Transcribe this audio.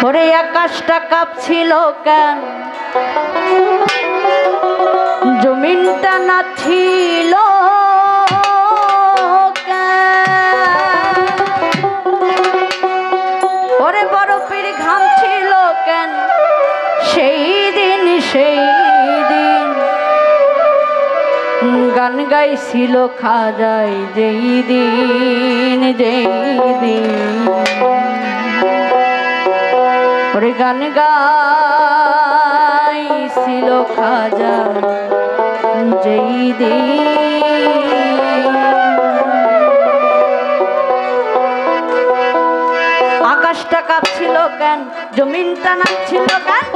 ওরে আকাশটা কাঁপছিল কেন? জমিনটা না ছিল গান গাইছিল খাজাই যেই দিন যেই দিন ওরে গান গাইছিল খাজা যেই দিন আকাশটা কাঁপছিল কেন? জমিনটা নাচছিল কেন?